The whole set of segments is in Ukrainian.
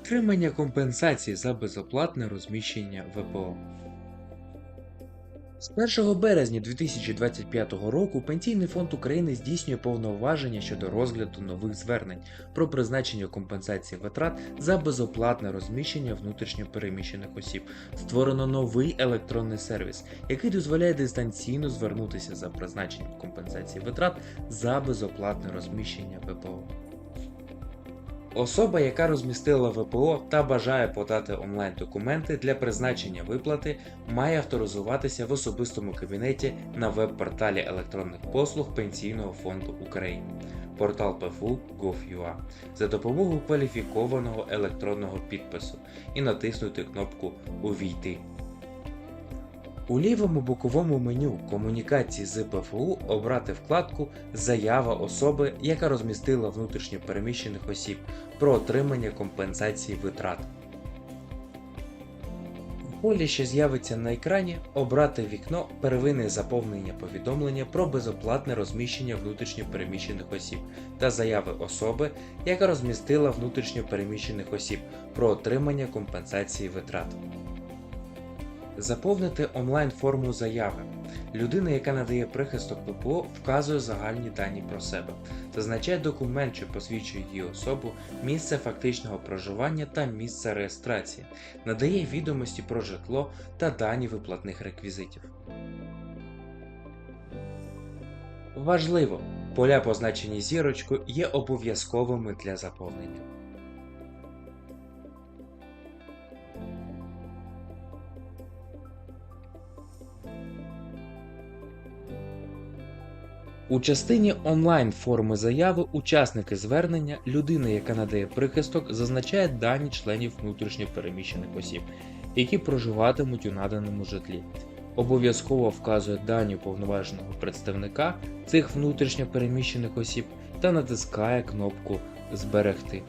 Отримання компенсації за безоплатне розміщення ВПО. З 1 березня 2025 року Пенсійний фонд України здійснює повноваження щодо розгляду нових звернень про призначення компенсації витрат за безоплатне розміщення внутрішньопереміщених осіб. Створено новий електронний сервіс, який дозволяє дистанційно звернутися за призначенням компенсації витрат за безоплатне розміщення ВПО. Особа, яка розмістила ВПО та бажає подати онлайн документи для призначення виплати, має авторизуватися в особистому кабінеті на веб-порталі електронних послуг Пенсійного фонду України, портал ПФУ Gov.ua за допомогою кваліфікованого електронного підпису і натиснути кнопку Увійти. У лівому боковому меню комунікації з ПФУ обрати вкладку Заява особи, яка розмістила внутрішньо переміщених осіб про отримання компенсації витрат. В полі, що з'явиться на екрані, обрати вікно Первинне заповнення повідомлення про безоплатне розміщення внутрішньо переміщених осіб та заяви особи, яка розмістила внутрішньо переміщених осіб про отримання компенсації витрат. Заповнити онлайн форму заяви. Людина, яка надає прихисток ВПО, вказує загальні дані про себе, зазначає документ, що посвідчує її особу, місце фактичного проживання та місце реєстрації, надає відомості про житло та дані виплатних реквізитів. Важливо! Поля, позначені зірочкою, є обов'язковими для заповнення. У частині онлайн форми заяви учасники звернення, людина, яка надає прихисток, зазначає дані членів внутрішньопереміщених осіб, які проживатимуть у наданому житлі. Обов'язково вказує дані повноваженого представника цих внутрішньопереміщених осіб та натискає кнопку Зберегти.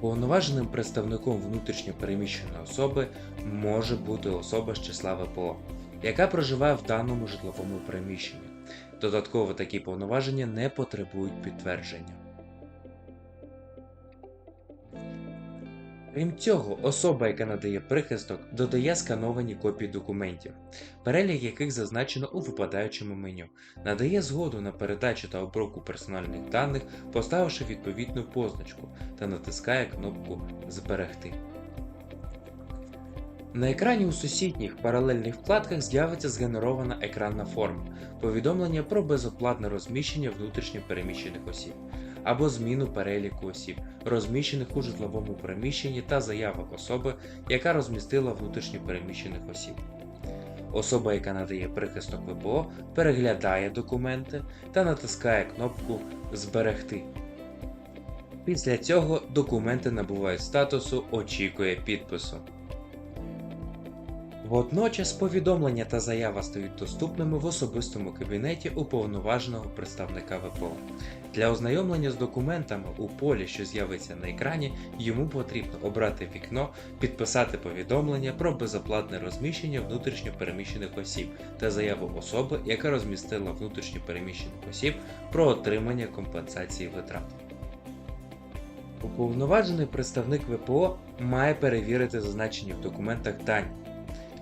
Повноваженим представником внутрішньо переміщеної особи може бути особа з числа ВПО, яка проживає в даному житловому приміщенні. Додатково такі повноваження не потребують підтвердження. Крім цього, особа, яка надає прихисток, додає скановані копії документів, перелік яких зазначено у випадаючому меню, надає згоду на передачу та обробку персональних даних, поставивши відповідну позначку та натискає кнопку Зберегти. На екрані у сусідніх паралельних вкладках з'явиться згенерована екранна форма, повідомлення про безоплатне розміщення внутрішньо переміщених осіб або зміну переліку осіб, розміщених у житловому приміщенні та заява особи, яка розмістила внутрішньо переміщених осіб. Особа, яка надає прихисток ВПО, переглядає документи та натискає кнопку Зберегти. Після цього документи набувають статусу Очікує підпису. Водночас повідомлення та заява стають доступними в особистому кабінеті уповноваженого представника ВПО. Для ознайомлення з документами у полі, що з'явиться на екрані, йому потрібно обрати вікно, підписати повідомлення про безоплатне розміщення внутрішньо переміщених осіб та заяву особи, яка розмістила внутрішньо переміщених осіб про отримання компенсації витрат. Уповноважений представник ВПО має перевірити зазначені в документах дані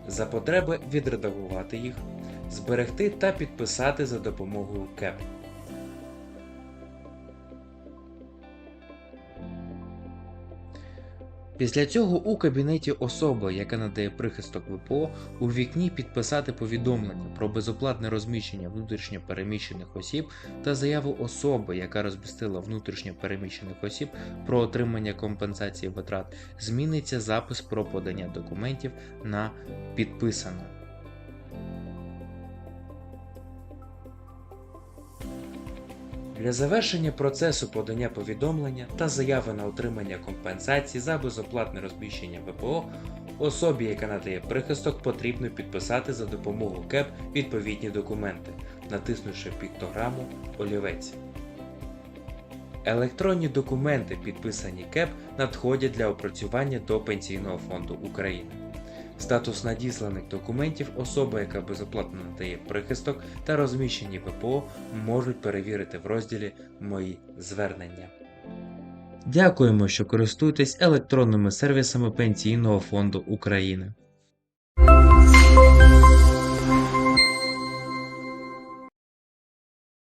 за потреби відредагувати їх, зберегти та підписати за допомогою КЕП. Після цього у кабінеті особи, яка надає прихисток ВПО, у вікні підписати повідомлення про безоплатне розміщення внутрішньо переміщених осіб та заяву особи, яка розмістила внутрішньо переміщених осіб про отримання компенсації витрат, зміниться запис про подання документів на підписано. Для завершення процесу подання повідомлення та заяви на отримання компенсації за безоплатне розміщення ВПО особі, яка надає прихисток, потрібно підписати за допомогою КЕП відповідні документи, натиснувши піктограму Олівець. Електронні документи, підписані КЕП, надходять для опрацювання до Пенсійного фонду України. Статус надісланих документів особа, яка безоплатно надає прихисток та розміщені ВПО, можуть перевірити в розділі Мої звернення. Дякуємо, що користуєтесь електронними сервісами Пенсійного фонду України.